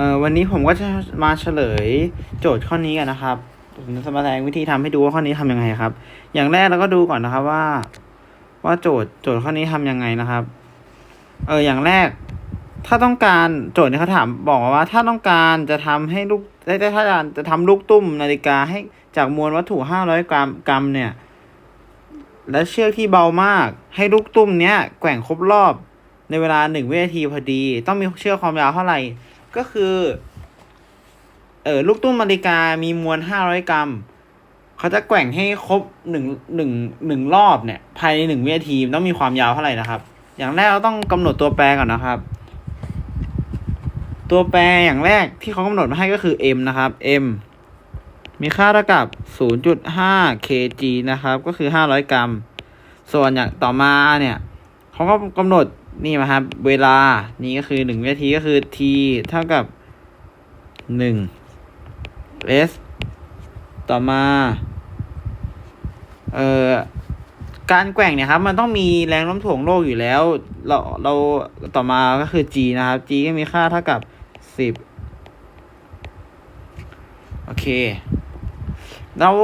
อวันนี้ผมก็จะมาเฉลยโจทย์ข้อนี้กันนะครับผมจะมาแสดงวิธีทำให้ดูว่าข้อนี้ทำยังไงครับ อย่างแรกเราก็ดูก่อนนะครับว่า ว่าโจทย์โจทย์ข้อนี้ทำยังไงนะครับ เอออย่างแรก ถ้าต้องการโจทย์เนี่ยเขาถามบอกว่า ถ้าต้องการจะทำให้ลูกได้ได้ถ้าจะทำลูกตุ้มนาฬิกาให้จากมวลวัตถุห้าร้อยกรัมกรัมเนี่ย และเชือกที่เบามาก ให้ลูกตุ้มเนี้ยแกว่งครบรอบในเวลาหนึ่งวินาทีพอดี ต้องมีเชือกความยาวเท่าไหร่ ก็คือเออลูกตุ้มนาฬิกามีมวลห้าร้อยกรัม เขาจะแกว่งให้ครบหนึ่งหนึ่งหนึ่งรอบเนี่ย ภายในหนึ่งวินาทีต้องมีความยาวเท่าไหร่นะครับ อย่างแรกเราต้องกำหนดตัวแปรก่อนนะครับ ตัวแปรอย่างแรกที่เขากำหนดมาให้ก็คือ m นะครับ m มีค่าเท่ากับ 0.5 kg นะครับ ก็คือ 500 กรัม ส่วนอย่างต่อมาเนี่ย เขาก็กำหนด นี่มาครับ เวลานี่ก็คือหนึ่งวินาทีก็คือ t เท่ากับหนึ่ง s ต่อมาเอ่อการแกว่งเนี่ยครับ มันต้องมีแรงโน้มถ่วงโลกอยู่แล้ว เราเราต่อมาก็คือ g นะครับ g ก็มีค่าเท่ากับสิบโอเคแล้ว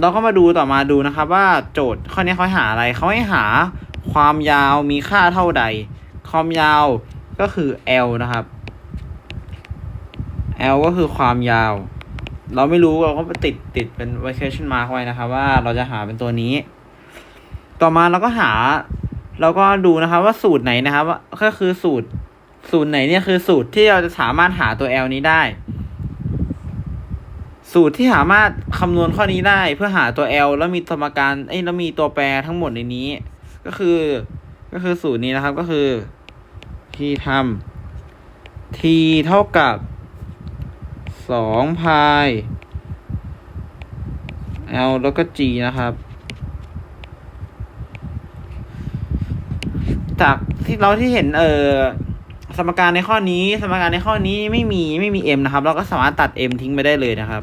เราก็มาดูต่อมาดูนะครับ ว่าโจทย์ข้อนี้เขาหาอะไรเขาให้หา ความยาวมีค่าเท่าใด ความยาวก็คือ L นะครับ L ก็คือความยาว เราไม่รู้เราก็ไปติดติดเป็น vacation mark ไว้นะครับ ว่าเราจะหาเป็นตัวนี้ ต่อมาเราก็หา เราก็ดูนะครับว่าสูตรไหนนะครับว่าก็คือสูตรสูตรไหนเนี่ยคือสูตรที่เราจะสามารถหาตัว L นี้ได้ สูตรที่สามารถคำนวณข้อนี้ได้เพื่อหาตัว L แล้วมีสมการเอ้ยแล้วมีตัวแปรทั้งหมดในนี้ ก็คือ ก็คือสูตรนี้นะครับก็คือที่ทำ t เท่ากับสองพาย l แล้วก็ g นะครับ จากที่เราที่เห็นเออสมการในข้อนี้ สมการในข้อนี้ไม่มีไม่มี m นะครับ เราก็สามารถตัด m ทิ้งไปได้เลยนะครับ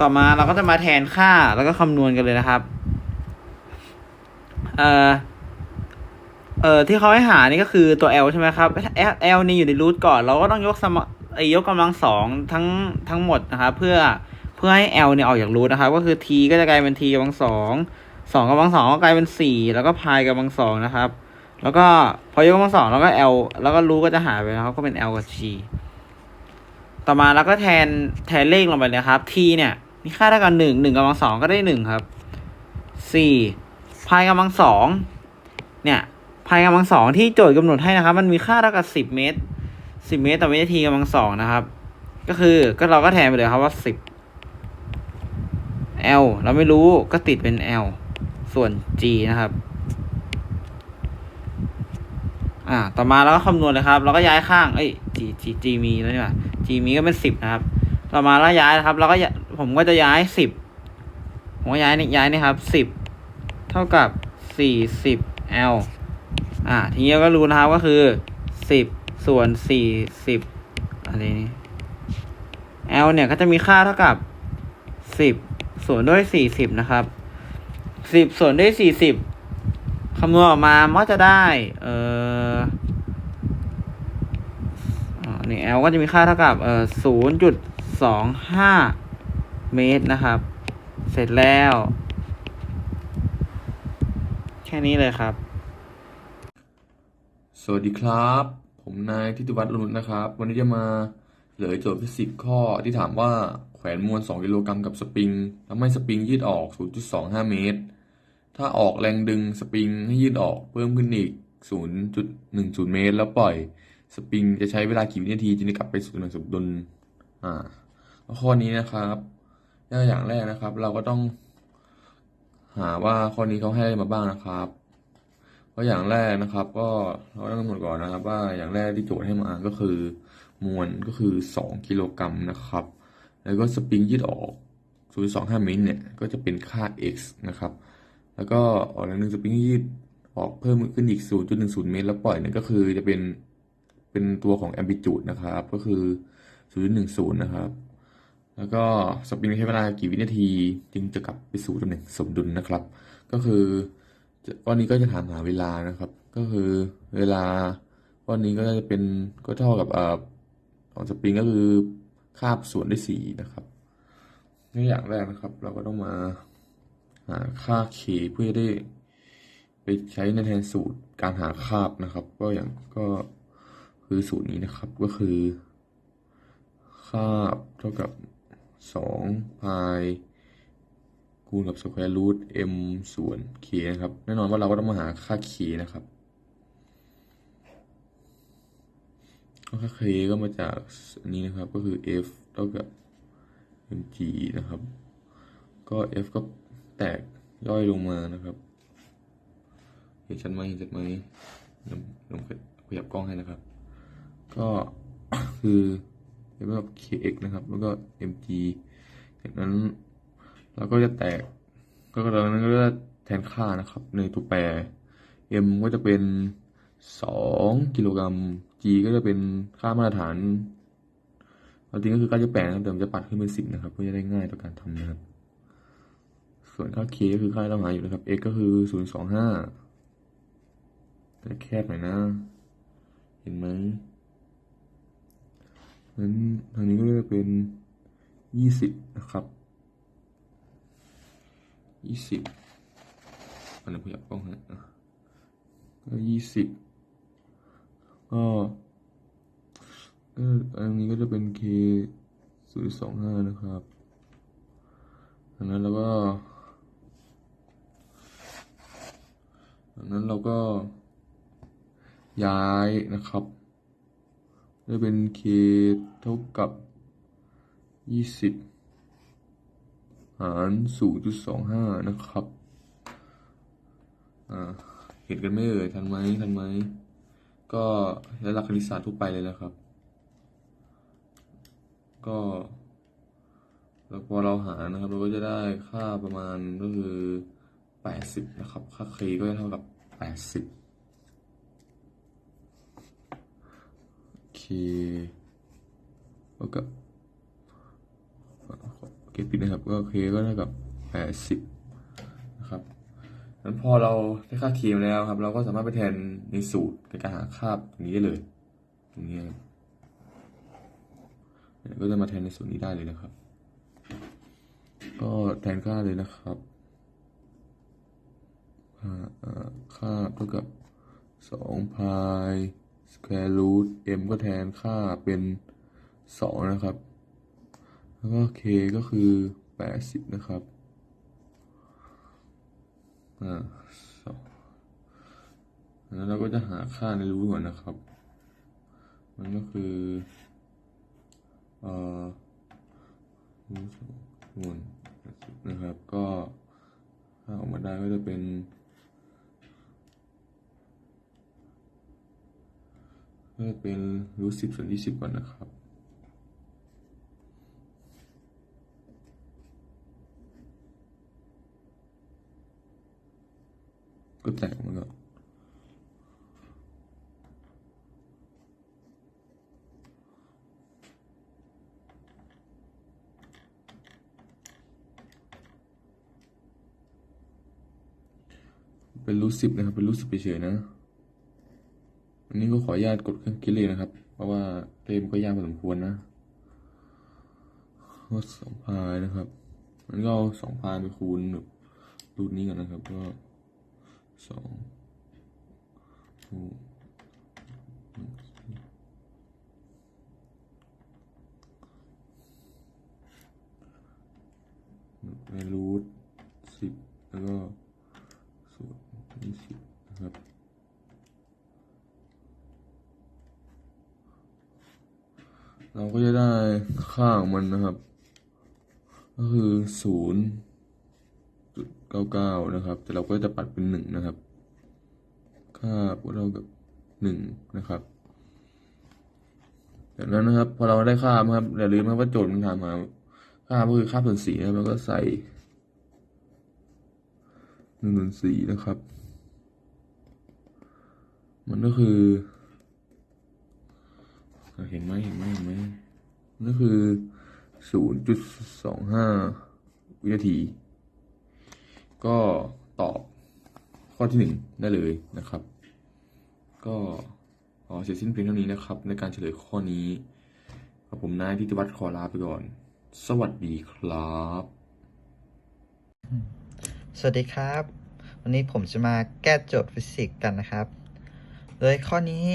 ต่อมาเราก็จะมาแทนค่าแล้วก็คำนวณกันเลยนะครับ เอ่อเอ่อที่เขาให้หานี่ก็คือตัว l ใช่ไหมครับ L นี่อยู่ในรูทก่อน เราก็ต้องยกสมไอยกกำลังสองทั้งทั้งหมดนะครับ เพื่อเพื่อให้ L เนี่ยออกจากรูทนะครับ ก็คือ t ก็จะกลายเป็น t กำลังสองสองกำลังสองก็กลายเป็นสี่แล้วก็พายกำลังสองนะครับ แล้วก็พอยกกำลังสองแล้วก็ L แล้วก็รูทก็จะหายไปนะครับ ก็เป็น L กับ g ต่อมาเราก็แทนแทนเลขลงไปเลยครับ t เนี่ยมีค่าเท่ากับหนึ่งหนึ่งกำลังสองก็ได้หนึ่งครับสี่ พายกำลังสองเนี่ยพายกำลังสองที่โจทย์กำหนดให้นะครับ มันมีค่าเท่ากับสิบเมตรสิบเมตรต่อวินาทีกำลังสองนะครับ ก็คือก็เราก็แทนไปเลยครับว่าสิบ L เราไม่รู้ก็ติดเป็น L ส่วน G นะครับ อ่า ต่อมาเราก็คำนวณเลยครับ เราก็ย้ายข้าง เอ้ย G G G มีแล้วนี่หว่า G มีก็เป็นสิบนะครับ ต่อมาแล้วย้ายนะครับ เราก็ผมก็จะย้ายสิบผมก็ย้ายนี่ย้ายนี่ครับสิบ ท่ากับสี่สิบ L อ่าทีนี้เราก็รู้นะครับก็คือสิบส่วนสี่สิบอะไรนี่ L เนี่ยก็จะมีค่าเท่ากับสิบส่วนด้วยสี่สิบนะครับสิบส่วนด้วยสี่สิบคำนวณออกมามันก็จะได้ เอ่ออนี่ L ก็จะมีค่าเท่ากับเอ่อศูนย์จุดสองห้าเมตรนะครับ เสร็จแล้ว แค่นี้เลยครับ สวัสดีครับ ผมนายทิติวัฒน์ลุนนะครับ วันนี้จะมาเฉลยโจทย์ฟิสิกส์ข้อที่ถามว่าแขวนมวล 2 กิโลกรัมกับสปริงทำให้สปริงยืดออก 0.25 เมตร ถ้าออกแรงดึงสปริงให้ยืดออกเพิ่มขึ้นอีก 0.10 เมตร แล้วปล่อยสปริงจะใช้เวลากี่วินาทีจึงจะกลับไปสู่ตำแหน่งสมดุลอ่าข้อนี้นะครับ อย่างแรกนะครับ เราก็ต้อง หาว่าข้อนี้เขาให้อะไรมาบ้างนะครับเพราะอย่างแรกนะครับ ก็เราต้องกำหนดก่อนนะครับ ว่าอย่างแรกที่โจทย์ให้มาก็คือ มวลก็คือ 2 กิโลกรัมนะครับ แล้วก็สปริงยืดออก 0.25เมตรเนี่ยก็จะเป็นค่า x นะครับ แล้วก็ออกแรงดึงสปริงยืดออกเพิ่มขึ้นอีก 0.10เมตรแล้วปล่อยเนี่ยก็คือจะเป็นเป็นตัวของ amplitude นะครับ ก็คือ 0.10 นะครับ แล้วก็สปริงใช้เวลากี่วินาที จึงจะกลับไปสู่ตำแหน่งสมดุลนะครับ ก็คือก้อนนี้ก็จะถามหาเวลานะครับ ก็คือเวลาก้อนนี้ก็จะเป็นก็เท่ากับเอ่อของสปริงก็คือคาบส่วนด้วยสี่นะครับในอย่างแรกนะครับ เราก็ต้องมาหาค่า k เพื่อได้ไปใช้ในแทนสูตรการหาคาบนะครับ ก็อย่างก็คือสูตรนี้นะครับก็คือคาบเท่ากับ สองพายคูณกับสแควร์รูท m ส่วน k นะครับ แน่นอนว่าเราก็ต้องมาหาค่า k นะครับค่า k ก็มาจากอันนี้นะครับ ก็คือ f เท่ากับ mg นะครับ ก็ f ก็แตกย่อยลงมานะครับเห็นชัดไหมเห็นชัดไหมลองขยับกล้องให้นะครับ ก็คือ เท่ากับ kx นะครับ แล้วก็ mg จากนั้นเราก็จะแตก ก็ตอนนั้นก็จะแทนค่านะครับในตัวแปร m ก็จะเป็นสองกิโลกรัม g ก็จะเป็นค่ามาตรฐานจริงก็คือ9.8นะครับแต่ผมจะปัดขึ้นเป็นสิบนะครับ เพื่อจะได้ง่ายต่อการทำนะครับ ส่วนค่า k ก็คือค่าที่เราหาอยู่นะครับ x ก็คือ 0.25แต่แคบหน่อยนะ เห็นไหม นั้นทางนี้ก็จะเป็น20นะครับ20อันนี้ผมอยากกล้องนะอะก็20ก็เอออันนี้ก็จะเป็น k 0.25นะครับดังนั้นเราก็ดังนั้นเราก็ย้ายนะครับ จะเป็น k เท่ากับ 20 หาร 0.25 นะครับ อ่า เห็นกันไม่เอ่ย ทันไหมทันไหม ก็ใช้หลักคณิตศาสตร์ทั่วไปเลยนะครับ ก็แล้วพอเราหารนะครับ เราก็จะได้ค่าประมาณก็คือ 80 นะครับ ค่า k ก็จะเท่ากับ 80 k เท่ากับเก็บผิดนะครับ ก็ k ก็เท่ากับ80นะครับงั้นพอเราได้ค่า k มแล้วครับ เราก็สามารถไปแทนในสูตรในการหาค่าตรงนี้ได้เลย ตรงนี้ก็จะมาแทนในสูตรนี้ได้เลยนะครับ ก็แทนค่าเลยนะครับค่าเอ่อค่าเท่ากับสองพาย สแควร์รูท m ก็แทนค่าเป็นสองนะครับ แล้วก็ k ก็คือแปดสิบนะครับ อ่าสองแล้วเราก็จะหาค่าในรูทก่อนนะครับ มันก็คือ เอ่อรูทสองส่วนแปดสิบนะครับ ก็ถ้าออกมาได้ก็จะเป็น ก็จะเป็นรูทสิบส่วนยี่สิบก่อนนะครับ ก็แตกมันก็เป็นรูทสิบนะครับ เป็นรูทสิบเฉยๆนะ นนี้ก็ขออนุญาตกดเครื่องคิดเลขนะครับ เพราะว่าเลขมันก็ยากพอสมควรนะก็สองพายนะครับมันก็เอาสองพายไปคูณแบบรูทนี้ก่อนนะครับ ก็สองคูณในรูทสิบแล้วก็ส่วนยี่สิบนะครับ เราก็จะได้ ค่าของมันนะครับ ก็คือศูนย์จุดเก้าเก้านะครับ แต่เราก็จะปัดเป็นหนึ่งนะครับ ค่าก็เท่ากับหนึ่งนะครับจากนั้นนะครับ พอเราได้ค่านะครับอย่าลืมนะครับว่าโจทย์มันถามหาค่าก็คือค่าส่วนสี่นะครับแล้วก็ใส่หนึ่งส่วนสี่นะครับ มันก็คือเห็นไหมเห็นไหมเห็นไหม นั่นคือศูนย์จุดสองห้าวินาที ก็ตอบข้อที่หนึ่งได้เลยนะครับ ก็ขอเสร็จสิ้นเพียงเท่านี้นะครับ ในการเฉลยข้อนี้กับผมนายทิตวัฒน์ขอลาไปก่อน สวัสดีครับ สวัสดีครับ วันนี้ผมจะมาแก้โจทย์ฟิสิกส์กันนะครับ โดยข้อนี้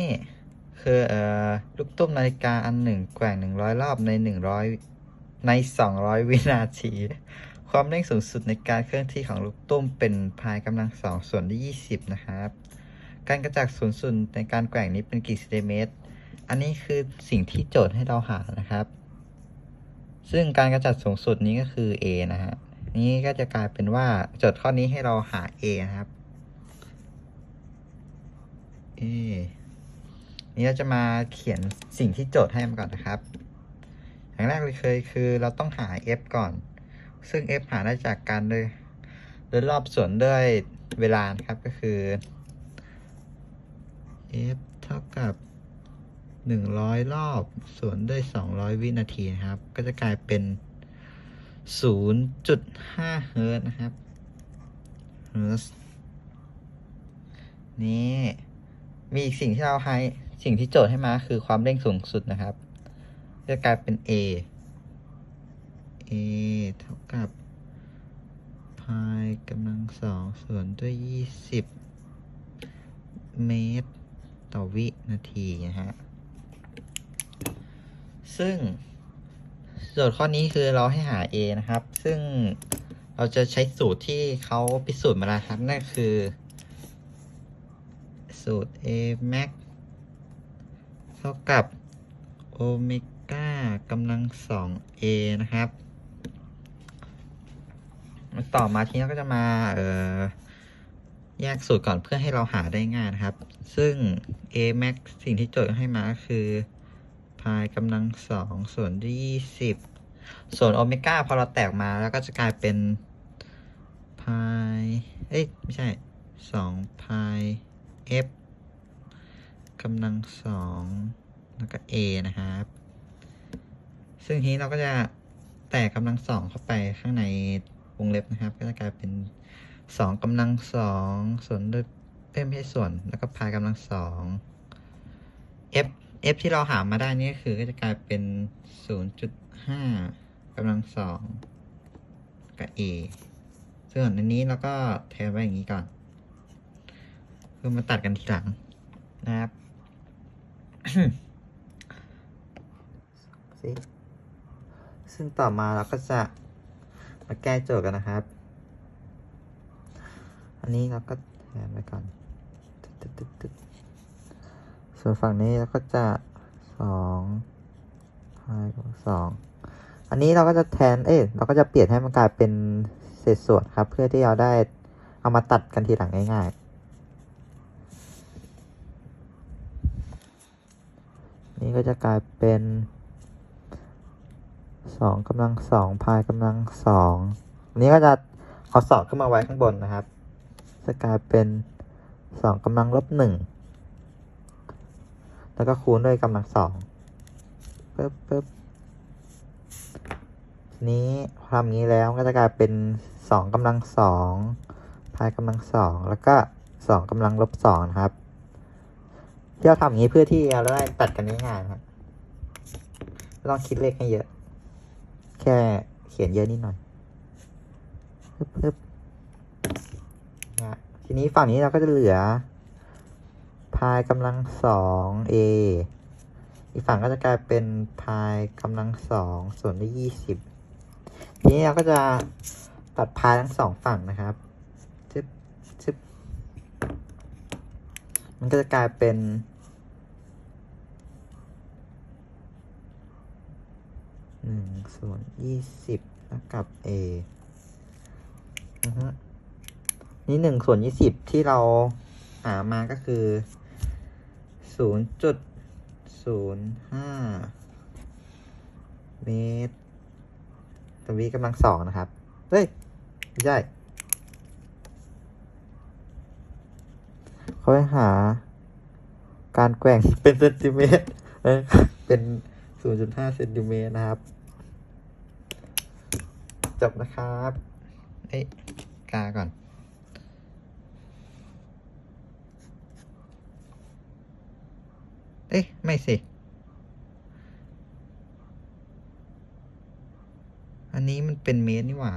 คือเอ่อลูกตุ้มนาฬิกาอันหนึ่งแกว่ง100รอบใน100ใน200วินาที ความเร่งสูงสุดในการเคลื่อนที่ของลูกตุ้มเป็นพายกำลังสองส่วนที่20นะครับ การกระจากศูนย์สูตรในการแกว่งนี้เป็นกี่เซนติเมตร อันนี้คือสิ่งที่โจทย์ให้เราหานะครับ ซึ่งการกระจัดสูงสุดนี้ก็คือ a นะฮะนี้ก็จะกลายเป็นว่าโจทย์ข้อนี้ให้เราหา a นะครับ a นี้เราจะมาเขียนสิ่งที่โจทย์ให้มันก่อนนะครับ อย่างแรกเลยเคยคือเราต้องหา f ก่อน ซึ่ง f หาได้จากการโดยโดยรอบส่วนด้วยเวลาครับก็คือ f เท่ากับ 100 รอบส่วนด้วย 200 วินาทีนะครับ ก็จะกลายเป็น 0.5 เฮิร์ตนะครับเฮิร์ตนี่มีอีกสิ่งที่เราให้ สิ่งที่โจทย์ให้มาคือความเร่งสูงสุดนะครับ จะกลายเป็น a a เท่ากับพายกำลังสองส่วนด้วย 20 เมตร ต่อวินาทีนะฮะ ซึ่งโจทย์ข้อนี้คือเราให้หา a นะครับ ซึ่งเราจะใช้สูตรที่เขาพิสูจน์มาแล้วครับ นั่นคือ สูตร a max เท่ากับโอเมก้ากำลังสอง a นะครับ ต่อมาทีนี้ก็จะมาเอ่อแยกสูตรก่อนเพื่อให้เราหาได้ง่ายนะครับ ซึ่ง a max สิ่งที่โจทย์ให้มาก็คือพายกำลังสองส่วนด้วยยี่สิบส่วนโอเมก้าพอเราแตกมาแล้วก็จะกลายเป็นพาย เอ้ย ไม่ใช่สองพาย f กำลังสองแล้วก็ a นะครับ ซึ่งทีนี้เราก็จะแตกกำลังสองเข้าไปข้างในวงเล็บนะครับ ก็จะกลายเป็นสองกำลังสองส่วนด้วยเอ้ยไม่ใช่ส่วนแล้วก็พายกำลังสอง f f ที่เราหามาได้นี่ก็คือก็จะกลายเป็น 0.5กำลังสองกับ a ส่วนอันนี้เราก็แทนไว้อย่างนี้ก่อนเพื่อมาตัดกันทีหลังนะครับ ซึ่งต่อมาเราก็จะมาแก้โจทย์กันนะครับ อันนี้เราก็แทนไว้ก่อนส่วนฝั่งนี้เราก็จะสองพายกับสองอันนี้เราก็จะแทน เอ้ยเราก็จะเปลี่ยนให้มันกลายเป็นเศษส่วนครับ เพื่อที่เราได้เอามาตัดกันทีหลังง่ายๆ นี่ก็จะกลายเป็นสองกำลังสองพายกำลังสองอันนี้ก็จะเอาสองขึ้นมาไว้ข้างบนนะครับ จะกลายเป็นสองกำลังลบหนึ่งแล้วก็คูณด้วยกำลังสองปึ๊บปึ๊บทีนี้ทำอย่างนี้แล้วก็จะกลายเป็นสองกำลังสองพายกำลังสองแล้วก็สองกำลังลบสองนะครับ ที่เราทำอย่างนี้เพื่อที่เราได้ตัดกันง่ายๆนะครับไม่ต้องคิดเลขให้เยอะ แค่เขียนเยอะนิดหน่อยปึ๊บปึ๊บนะทีนี้ฝั่งนี้เราก็จะเหลือ พายกำลังสอง a อีกฝั่งก็จะกลายเป็นพายกำลังสองส่วนด้วยยี่สิบทีนี้เราก็จะตัดพายทั้งสองฝั่งนะครับจึ๊บจึ๊บมันก็จะกลายเป็นหนึ่ง ส่วนยี่สิบเท่ากับ a อือฮึนี่หนึ่งส่วนยี่สิบที่เราหามาก็คือศูนย์จุดศูนย์ห้าเมตรต่อวิกำลังสองนะครับ เฮ้ย ไม่ใช่เขาให้หา การแกว่งเป็นเซนติเมตรเอ้ยเป็นศูนย์จุดห้าเซนติเมตรนะครับ จบนะครับเอ้ยกาก่อน เอ๊ะ ไม่สิ อันนี้มันเป็นเมตรนี่หว่า